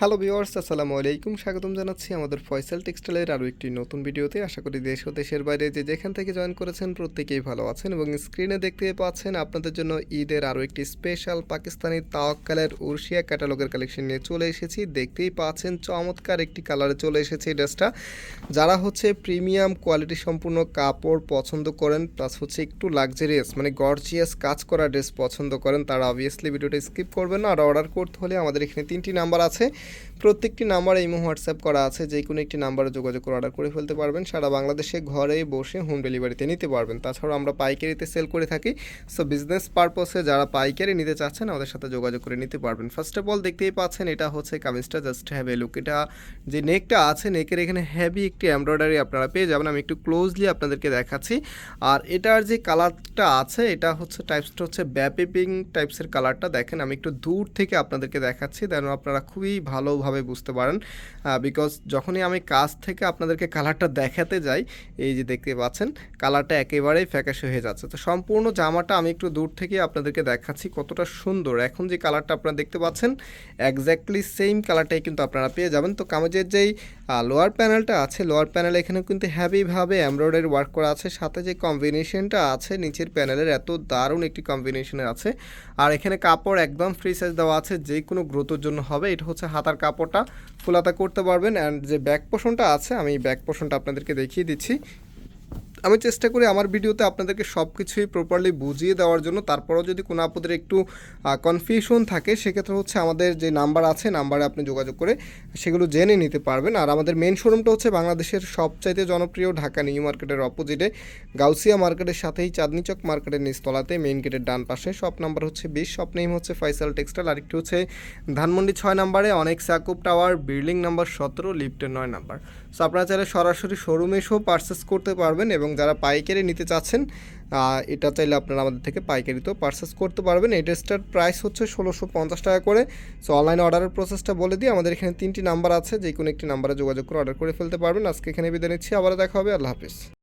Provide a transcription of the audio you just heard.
Hello viewers, আসসালামু আলাইকুম। স্বাগতম জানাচ্ছি আমাদের ফয়সাল টেক্সটাইলের আরও একটি নতুন ভিডিওতে। আশা করি দেশ ও দেশের বাইরে যে যেখান থেকে জয়েন করেছেন প্রত্যেকেই ভালো আছেন এবং স্ক্রিনে দেখতে পাচ্ছেন আপনাদের জন্য ঈদের আরও একটি স্পেশাল পাকিস্তানি তাওয়াক্কালের উর্শিয়া ক্যাটালগের কালেকশন নিয়ে চলে এসেছি। দেখতেই পাচ্ছেন চমৎকার একটি কালারে চলে এসেছে এই ড্রেসটা। যারা হচ্ছে প্রিমিয়াম কোয়ালিটি সম্পূর্ণ কাপড় পছন্দ করেন, প্লাস হচ্ছে একটু লাক্সারিয়াস মানে গর্জিয়াস কাজ করা ড্রেস পছন্দ করেন, তারা অবভিয়াসলি ভিডিওটা স্কিপ করবেন না। আর অর্ডার করতে হলে আমাদের এখানে তিনটি নাম্বার আছে। প্রত্যেকটি নাম্বার ইমো, হোয়াটসঅ্যাপ করা আছে, যে কোনো একটি নাম্বারে যোগাযোগ করে অর্ডার করে ফেলতে পারবেন। সারা বাংলাদেশে ঘরে বসে হোম ডেলিভারিতে নিতে পারবেন। তাছাড়াও আমরা পাইকারিতে সেল করে থাকি। সো বিজনেস পারপসে যারা পাইকারি নিতে চাচ্ছেন, আমাদের সাথে যোগাযোগ করে নিতে পারবেন। ফার্স্ট অফ অল দেখতেই পাচ্ছেন, এটা হচ্ছে কামিজটা জাস্ট হ্যাভ এ লুক এটা যে নেকটা আছে নেকের এখানে হ্যাভি একটি এমব্রয়ডারি আপনারা পেয়ে যাবেন। আমি একটু ক্লোজলি আপনাদেরকে দেখাচ্ছি। আর এটার যে কালারটা আছে, এটা হচ্ছে টাইপসটা হচ্ছে ব্যাপি ব্যাপিপিং টাইপসের কালারটা দেখেন, আমি একটু দূর থেকে আপনাদেরকে দেখাচ্ছি। দেন আপনারা খুবই ভালোভাবে বুঝতে পারেন। বিকজ যখনই আমি কাজ থেকে আপনাদেরকে কালারটা দেখাতে যাই, এই যে দেখতে পাচ্ছেন কালারটা একেবারেই ফ্যাকাশে হয়ে যাচ্ছে। তো সম্পূর্ণ জামাটা আমি একটু দূর থেকে আপনাদেরকে দেখাচ্ছি কতটা সুন্দর। এখন যে কালারটা আপনারা দেখতে পাচ্ছেন একজ্যাক্টলি সেম কালারটাই কিন্তু আপনারা পেয়ে যাবেন। তো কামেজের যেই লোয়ার প্যানেলটা আছে লোয়ার প্যানেল এখানে কিন্তু হ্যাভিভাবে এমব্রয়ডারি ওয়ার্ক করা আছে। সাথে যে কম্বিনেশনটা আছে, নিচের প্যানেলের এত দারুণ একটি কম্বিনেশনের আছে। আর এখানে কাপড় একদম ফ্রি সাইজ দেওয়া আছে যে কোনো গ্রোথের জন্য হবে। এটা হচ্ছে হাতার কাপড়টা ফুলাতা করতে পারবেন। অ্যান্ড যে ব্যাক পোষণটা আছে, আমি ব্যাক পোষণটা আপনাদেরকে দেখিয়ে দিচ্ছি। আমি চেষ্টা করি আমার ভিডিওতে আপনাদেরকে সব কিছুই প্রপারলি বুঝিয়ে দেওয়ার জন্য। তারপরেও যদি কোনো আপনাদের একটু কনফিউশন থাকে, সেক্ষেত্রে হচ্ছে আমাদের যে নাম্বার আছে নাম্বারে আপনি যোগাযোগ করে সেগুলো জেনে নিতে পারবেন। আর আমাদের মেন শোরুমটা হচ্ছে বাংলাদেশের সবচাইতে জনপ্রিয় ঢাকা নিউ মার্কেটের অপোজিটে গাউসিয়া মার্কেটের সাথেই চাঁদনি চক মার্কেটের নিচতলাতে মেইন গেটের ডান পাশে। শপ নাম্বার হচ্ছে বিশ শপ নেম হচ্ছে ফাইসাল টেক্সটাইল আরেকটি হচ্ছে ধানমন্ডি ছয় নাম্বারে, অনেক সাকুব টাওয়ার বিল্ডিং নাম্বার সতেরো লিফটের নয় নাম্বার সো আপনারা চাইলে সরাসরি শোরুমে এসেও পারচেস করতে পারবেন এবং যারা পাইকারি নিতে চাচ্ছেন এটা চাইলে আপনারা আমাদের থেকে পাইকারি তো পারচেস করতে পারবেন। এই ড্রেসটার প্রাইস হচ্ছে ষোলোশো পঞ্চাশ টাকা করে। সো অনলাইন অর্ডারের প্রসেসটা বলে দিই। আমাদের এখানে তিনটি নাম্বার আছে। যে কোনো একটি নাম্বারে যোগাযোগ করে অর্ডার করে ফেলতে পারবেন। আজকে এখানে বিদায় নিচ্ছি। আবার দেখা হবে। আল্লাহ হাফিজ।